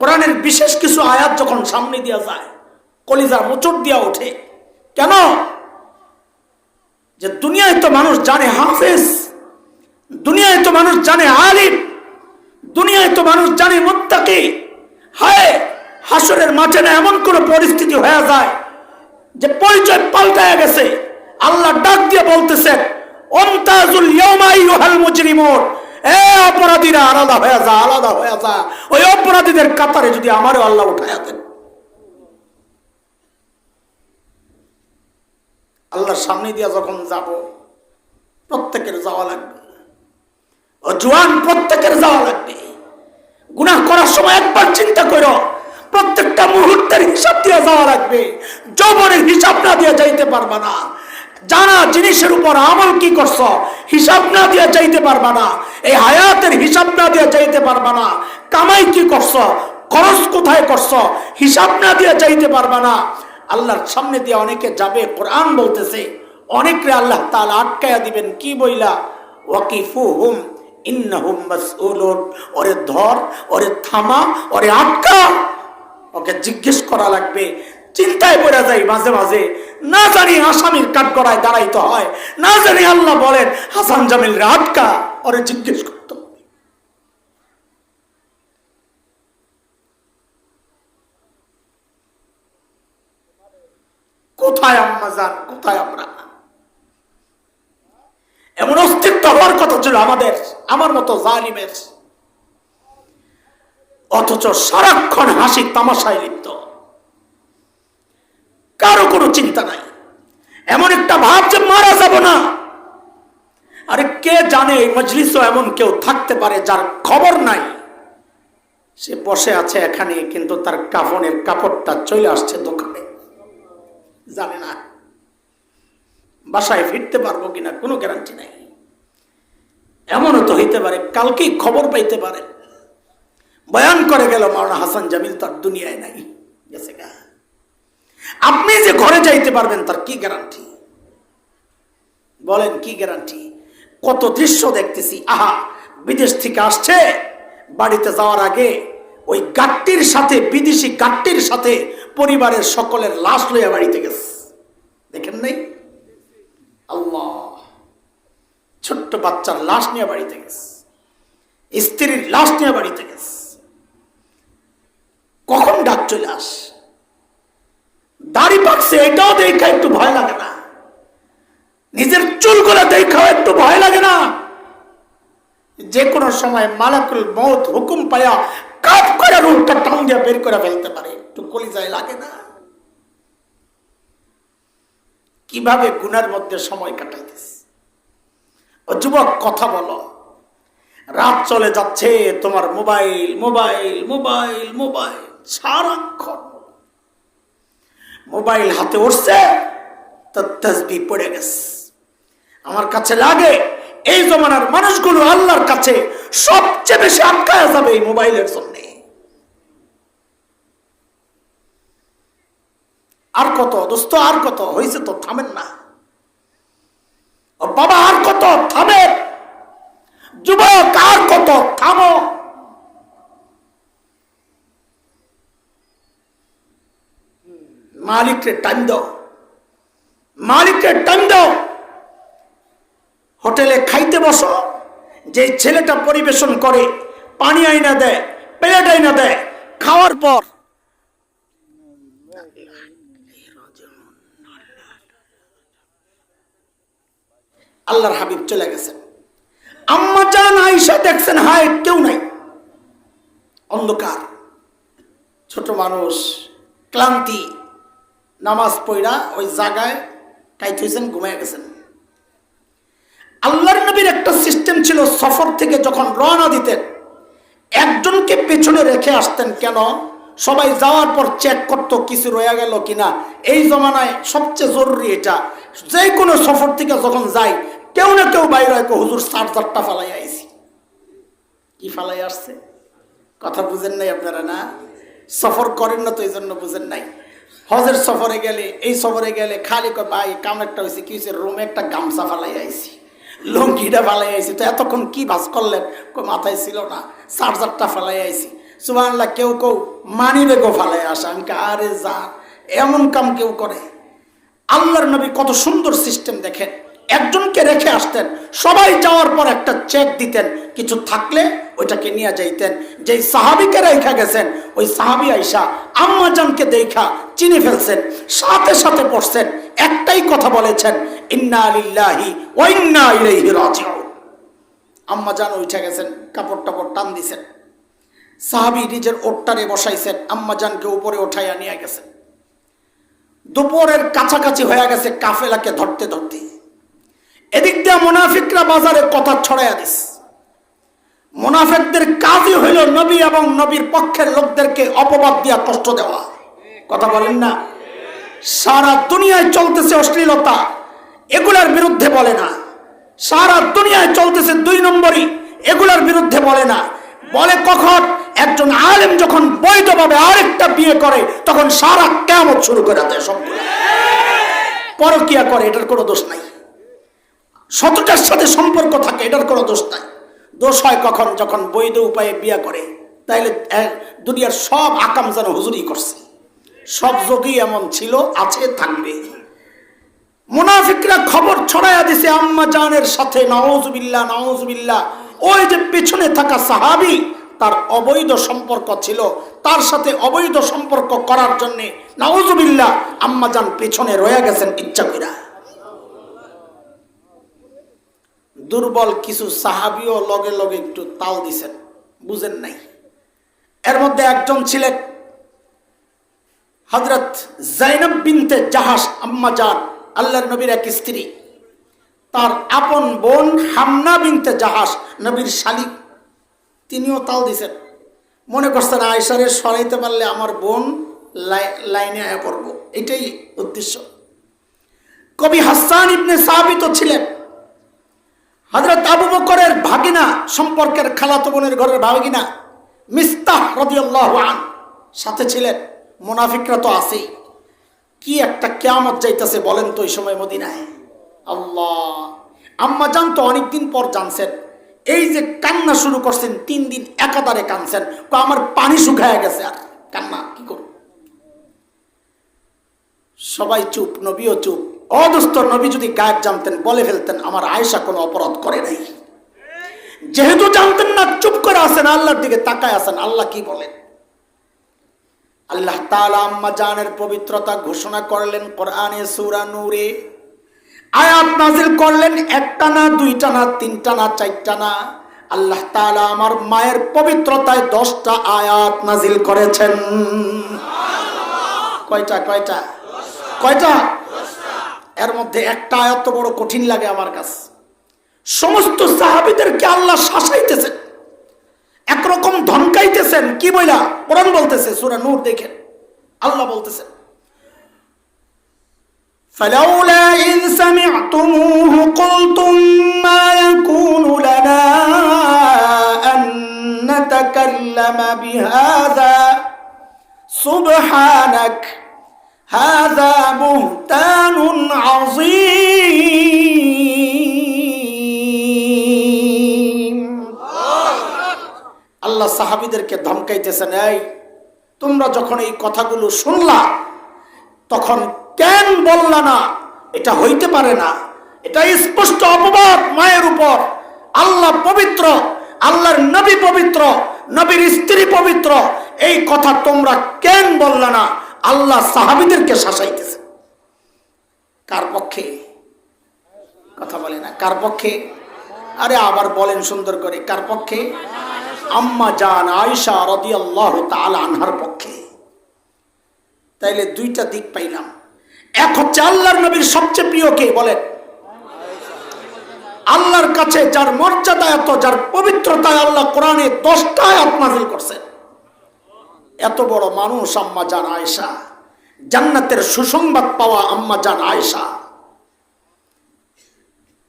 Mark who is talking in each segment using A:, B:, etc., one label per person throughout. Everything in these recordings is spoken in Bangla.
A: কোরআনের বিশেষ কিছু আয়াত যখন সামনে দিয়া যায়, কলিজা মোচড় দিয়া ওঠে। কেন? যে দুনিয়ায় তো মানুষ জানে হাফেজ, দুনিয়ায় তো মানুষ জানে আলিম, দুনিয়ায় তো মানুষ জানে মুত্তাকি। হায় হাসরের মাঠে না এমন কোন পরিস্থিতি হয়ে যায় যে পরিচয় পাল্টায় গেছে। আল্লাহ ডাক দিয়ে বলতেছেন অন্তাজুল ইউহাল মুজরিমুন। অপরাধীরা আলাদা হয়ে যা, আলাদা হয়ে যা। ওই অপরাধীদের কাতারে যদি আমারও আল্লাহ উঠায়া দেন। আল্লাহর সামনে দিয়া যখন যাব, প্রত্যেকের যাওয়া লাগবে। ও জোয়ান, প্রত্যেকের যাওয়া লাগবে। গুনাহ করার সময় একবার চিন্তা করো, প্রত্যেকটা মুহূর্তের হিসাব দিয়ে যাওয়া লাগবে। যৌবনের হিসাব না দিয়ে যাইতে পারবা না। জানা জিনিসের উপর আমল কি করছ? হিসাব না দিয়ে চাইতে পারবা না। এই হায়াতের হিসাব না দিয়ে চাইতে পারবা না। কামাই কি করছ? খরচ কোথায় করছ? হিসাব না দিয়ে চাইতে পারবা না। আল্লাহর সামনে দিয়ে অনেকে যাবে, কোরআন বলতেছে। অনেকরে আল্লাহ তাআলা আটকায়া দিবেন, কি বইলা? ইন্নাহুম মাসউলুন। ওরে ধর, ওরে থামা, ওরে আটকা। ওকে জিজ্ঞেস করা লাগবে চিন্তায় পড়ে যাই মাঝে মাঝে। না জানি আসামির কাঠগড়ায় দাঁড়াইতে হয়, না জানি আল্লাহ বলেন, হাসান জামিল আটকা, ওরে জিজ্ঞেস করতে। কোথায় আম্মা যান কোথায় আমরা? এমন অস্তিত্ব হওয়ার কথা ছিল আমাদের, আমার মতো জালিমের। অথচ সারাক্ষণ হাসি তামাশায় কারও কোনো চিন্তা নাই। এমন একটা ভাব যে মারা যাব না। আরে কে জানে এই মজলিসও এমন কেউ থাকতে পারে যার খবর নাই। সে বসে আছে এখানে, কিন্তু তার কাফনের কাপড়টা চলে আসছে দোকানে। জানে না। বাসায় ফিরতে পারব কিনা কোনো গ্যারান্টি নাই। এমনও তো হইতে পারে, কালকেই খবর পাইতে পারে। বয়ান করে গেল মাওলানা হাসান জামিল তার দুনিয়ায় নাই। গেছে গা। আপনি যে ঘরে যাইতে পারবেন, তার কি গ্যারান্টি বলেন, কি গ্যারান্টি কত দৃশ্য দেখতেছি, আহা, বিদেশ থেকে আসছে, বাড়িতে যাওয়ার আগে ওই গাট্টির সাথে, বিদেশি গাট্টির সাথে পরিবারের সকলের লাশ লইয়া বাড়িতে গেছে। দেখেন নাই? আল্লাহ, ছোট্ট বাচ্চার লাশ নিয়ে বাড়িতে গেছে। স্ত্রীর লাশ নিয়ে বাড়িতে গেছে। কখন ডাক চলে আস? পাকছে এটাও দেখা একটু ভয় লাগে না। নিজের চুলগুলো দেখাও একটু ভয় লাগে না। যে কোনো সময় মালাকুল মত হুকুম পায়া কাপ করে রুটটা টান দিয়ে বের করে ফেলতে পারে। একটু কলিজায় লাগে না। কীভাবে গুনার মধ্যে সময় কাটাইতেছে? ও যুবক, কথা বলো। রাত চলে যাচ্ছে, তোমার মোবাইল মোবাইল মোবাইল মোবাইল, সারাক্ষণ। মোবাইল হাতে উঠছে, তো তসবি পড়ে গেছে। আমার কাছে লাগে, এই জমানার মানুষগুলো আল্লাহর কাছে সবচেয়ে বেশি আটকায় যাবে এই মোবাইলের জন্য। আর কত, দোস্ত, আর কত, হয়েছে তো থামেন না। বাবা, আর কত, থামে। যুবক, আর কত, থামো। মালিককে টাইম দাও। মালিককে টাইম দাও। হোটেলে খাইতে বসো। যে ছেলেটা পরিবেশন করে, পানি আইনা দেয়, প্লেট আইনা দেয়, খাওয়ার পর আল্লাহর হাবিব চলে গেছেন। আম্মা জান আইসা দেখছেন, হায়, কেউ নাই। অন্ধকার, ছোট মানুষ, ক্লান্তি। নামাজ পড়া ওই জায়গায় কাইত হয়েছেন ঘুমায় গেছেন। আল্লাহর নবীর একটা সিস্টেম ছিল, সফর থেকে যখন রওনা দিতেন, একজনকে পেছনে রেখে আসতেন কেন? সবাই যাওয়ার পর চেক করতো, কিছু রয়ে গেল কিনা। এই জমানায় সবচেয়ে জরুরি এটা, যে কোনো সফর থেকে যখন যাই, কেউ না কেউ বাইরে হুজুর চার্জারটা ফালাই আইছি। কি ফালাই আসছে? কথা বুঝেন নাই আপনারা না? সফর করেন না তো এই জন্য বুঝেন নাই। হজের সফরে গেলে, এই সফরে গেলে খালি কয়, ভাই, কাম একটা হয়েছে কি হয়েছে রুমে একটা গামছা ফালাই আইছি। লঙ্কিটা ফালাই আইসি তো এতক্ষণ কি ভাস করলেন? কই মাথায় ছিল না। চার্জারটা ফালাই আইসি সুবাহ কেউ কেউ মানি বেগো ফালাই আসা। আমি আরে যা, এমন কাম কেউ করে। আল্লাহর নবী কত সুন্দর সিস্টেম দেখেন। একজনকে রেখে আসতেন। সবাই যাওয়ার পর একটা চেক দিতেন। কিছু থাকলে ওইটাকে নিয়ে যাইতেন। যেই সাহাবিকে রেখা গেছেন, ওই সাহাবি আইসা আম্মাজানকে দেখা চিনে ফেলছেন, সাথে সাথে পড়ছেন একটাই কথা বলেছেন, ইন্না আলিল্লাহি ওয়া ইন্না ইলাইহি আম্মাজান উঠে গেছেন কাপড় টাপড় টান দিছেন। সাহাবি নিজের ওট্টারে বসাইছেন, আম্মাজানকে উপরে উঠাইয়া নিয়ে গেছেন। দুপুরের কাছাকাছি হয়ে গেছে কাফেলাকে ধরতে ধরতে। এদিক দিয়ে মুনাফিকরা বাজারে কথা ছড়াইয়া দিস মুনাফিকদের কাজই হইল নবী এবং নবীর পক্ষের লোকদেরকে অপবাদ দিয়া কষ্ট দেওয়া। কথা বলেন না? সারা দুনিয়ায় চলতেছে অশ্লীলতা। এগুলার বিরুদ্ধে বলে না। সারা দুনিয়ায় চলতেছে দুই নম্বরই। এগুলার বিরুদ্ধে বলে না। বলে কখন? একজন আলেম যখন বৈধভাবে আরেকটা বিয়ে করে, তখন সারা কেমন শুরু করে দেয় সবগুলো। পরকিয়া করে, এটার কোনো দোষ নাই। শতটার সাথে সম্পর্ক থাকে, এটার কোনো দোষ নাই। দোষ হয় কখন? যখন বৈধ উপায়ে বিয়ে করে। তাইলে দুনিয়ার সব আকাম যেন হুজুরি করছে। সব যোগী এমন ছিল, আছে, থাকবে। মুনাফিকরা খবর ছড়াইয়া দিছে, আম্মা জানের সাথে নওয়াজবিল্লাহ নওয়াজবিল্লাহ ওই যে পেছনে থাকা সাহাবি, তার অবৈধ সম্পর্ক ছিল। তার সাথে অবৈধ সম্পর্ক করার জন্যে নওয়াজবিল্লাহ আম্মা জান পেছনে রয়ে গেছেন ইচ্ছা কইরা। দুর্বল কিছু সাহাবিও লগে লগে একটু তাল দিছেন। বুঝেন নাই। এর মধ্যে একজন ছিলেন হজরত জাইনব বিনতে জাহাস আম্মা জান, আল্লাহর নবীর এক স্ত্রী। তার আপন বোন হামনা বিনতে জাহাস নবীর শালিক। তিনিও তাল দিছেন। মনে করছেন আয়সারে সরাইতে পারলে আমার বোন লাই- লাইনে আয়া পড়ব। এটাই উদ্দেশ্য। কবি হাসান ইবনে সাবিত ছিলেন। হজরত আবু বকরের ভাগিনা, সম্পর্কের খালাতো বোনের ঘরের ভাগিনা মিস্তাহ রদিয়াল্লাহু আন, সাথে ছিলেন। মুনাফিকরা তো আছেই। কি একটা কেয়ামত যাইতেছে বলেন তো ওই সময় মদিনায়? আল্লাহ। আম্মা জান তো অনেকদিন পর জানছেন, এই যে কান্না শুরু করছেন, তিন দিন একাধারে কানছেন আমার পানি শুকায় গেছে আর কান্না, কি করব? সবাই চুপ, নবীও চুপ। অদস্ত নবী যদি গায়েব জানতেন, বলে ফেলতেন, আমার আয়েশা কোনো অপরাধ করে নাই। যেহেতু জানতেন না, চুপ করে আসেন আল্লাহর দিকে তাকায় আসেন আল্লাহ কি বলেন? আল্লাহ আম্মা জানের পবিত্রতা ঘোষণা করলেন কোরআনে সূরা নূরে। আয়াত নাজিল করলেন একটা না, দুইটা না, তিনটা না, চারটা না। আল্লাহ তাআলা আমার মায়ের পবিত্রতায় দশটা আয়াত নাজিল করেছেন। কয়টা কয়টা? কয়টা? এর মধ্যে একটা আয়াত তো বড় কঠিন লাগে আমার কাছে সমস্ত সাহাবিদেরকে আল্লাহ শাসাইতেছেন একরকম ধমকাইতেছেন কি বইলা কোরআন বলতেছে সূরা নূর দেখেন আল্লাহ বলতেছেন فلولا إذ سمعتموه قلتم ما يكون لنا أن نتكلم بهذا سبحانك هذا بهتان عظيم আল্লাহ সাহাবিদেরকে ধমকাইতেছেন, এই, তোমরা যখন এই কথাগুলো শুনলা, তখন কেন বললা না? এটা হইতে পারে না। এটা স্পষ্ট অপবাদ মায়ের উপর। আল্লাহ পবিত্র, আল্লাহর নবী পবিত্র, নবীর স্ত্রী পবিত্র। এই কথা তোমরা কেন বললা না? আল্লাহ সাহাবিদেরকে শাসাইতেছে। কার পক্ষে? কথা বলে না, কার পক্ষে? আরে আবার বলেন সুন্দর করে, কার পক্ষে? আম্মা জান আয়সা রদি আল্লাহ আনহার পক্ষে। তাইলে দুইটা দিক পাইলাম। এক হচ্ছে আল্লাহর নবীর সবচেয়ে প্রিয় কে? বলেন। আল্লাহর কাছে যার মর্যাদা এত, যার পবিত্রতায় আল্লাহ কোরআনে দশটায় নাজিল করছেন। এত বড় মানুষ আম্মা জান আয়েশা। জান্নাতের সুসংবাদ পাওয়া আম্মা জান আয়েশা।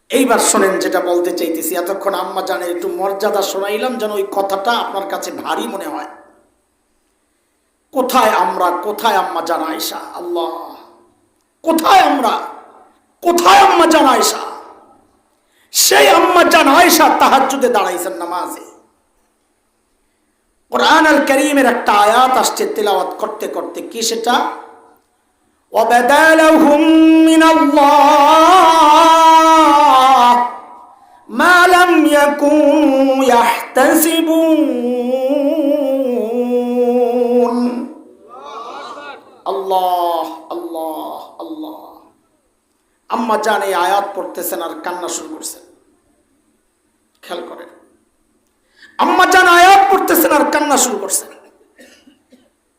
A: এইবার শোনেন যেটা বলতে চাইতেছি, এতক্ষণ আম্মা জানের একটু মর্যাদা শোনাইলাম যেন ওই কথাটা আপনার কাছে ভারী মনে হয়। কোথায় আমরা, কোথায় আম্মা জান আয়েশা? আল্লাহ, কোথায় আমরা? কোথায় আম্মা জান আয়েশা? সেই আম্মা জান আয়েশা তাহাজ্জুদে দাঁড়াইছেন নামাজে। কোরআন আল করিমের একটা আয়াত আসছে, তেলাওয়াত করতে করতে, কি সেটা? وبدا لهم من الله ما لم يكونوا يحتسبون আল্লাহ আল্লাহ আল্লাহ আম্মা জান এই আয়াত পড়তেছেন আর কান্না শুরু করছেন খেয়াল করেন আম্মা জান আয়াত পড়তেছেন আর কান্না শুরু করছেন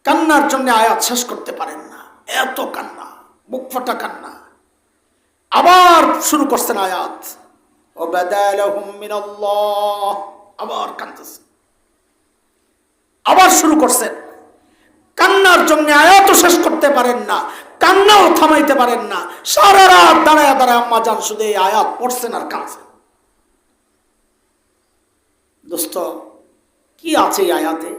A: কান্নার জন্য আয়াত শেষ করতে পারেন না এত কান্না বুক ফাটা কান্না। আবার শুরু করছেন আয়াত। ও আবার কান্দতেছেন আবার শুরু করছেন। কান্নার জন্য আয়াতও শেষ করতে পারেন না, কান্নাও থামাইতে পারেন না। সারা রাত দাঁড়ায় দাঁড়ায় আম্মা যান, শুধু এই আয়াত পড়ছেন আর কাঁদছেন। দোস্ত, কি আছে এই আয়াতে?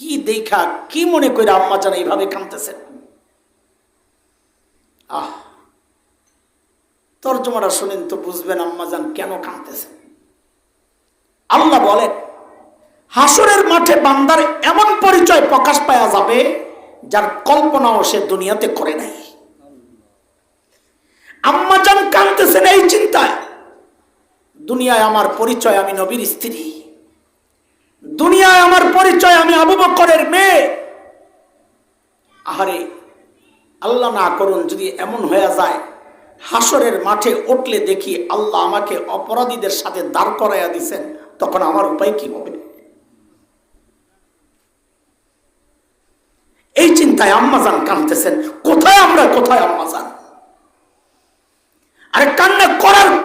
A: কি দেখা, কি মনে করে আম্মা যান এইভাবে কাঁদতেছেন? আহ, তর্জমাটা শোনেন তো বুঝবেন আম্মা যান কেন কাঁদতেছেন। আল্লাহ বলেন, হাসরের মাঠে বান্দার এমন পরিচয় প্রকাশ পাওয়া যাবে যার কল্পনাও সে দুনিয়াতে করে নাই। আম্মা যান কাঁদতেছেন এই চিন্তায়, দুনিয়ায় আমার পরিচয় আমি নবীর স্ত্রী। দুনিয়ায় আমার পরিচয় আমি আবু বকরের মেয়ে। আহারে, আল্লাহ না করুন যদি এমন হয়ে যায় হাসরের মাঠে উঠলে দেখি আল্লাহ আমাকে অপরাধীদের সাথে দাঁড় করাইয়া দিছেন, তখন আমার উপায় কি হবে? এই চিন্তায় আম্মাজান কাঁদতেছেন, কোথায় আমরা, কোথায় আম্মাজান? আরে কান্না করার